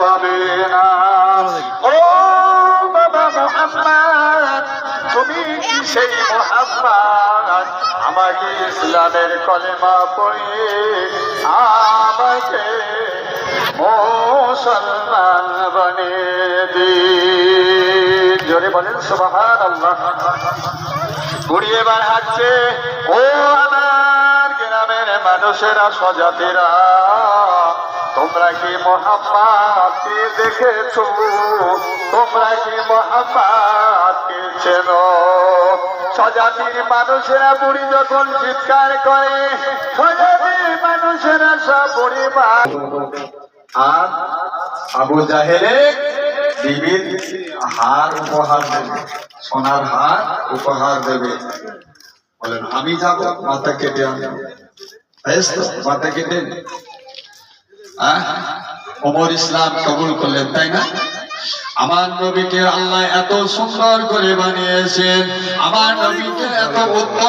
পাবে না। ও বাবা মোহাম্মদ, তুমি কি সেই মোহাম্মদ, আমাকে ইসলামের কলেমা পড়িয়ে আমাকে মুসলমান বানিয়ে দিন। জোরে বলেন সুবহান আল্লাহ ঘুরিয়ে বার হাঁটছে, ও আমার গ্রামের মানুষেরা, স্বজাতিরা তোমরা কি মোহাম্মদকে দেখেছ? তোমরা কি মোহাম্মদকে চেনো? স্বজাতির মানুষেরা বুড়ি যখন চিৎকার করে, স্বজাতির মানুষেরা সব পরিবার। আর আবু জাহেলে বিবির হার উপহার দেবে, সোনার হার উপহার দেবে। বলেন, আমি যাব, মাথা কেটে আনব। মাথা কেটে? ওমর ইসলাম কবুল করলেন, তাই না? আমার নবীকে আল্লাহ এত সুন্দর করে বানিয়েছেন, আমার নবীকে এত উত্তম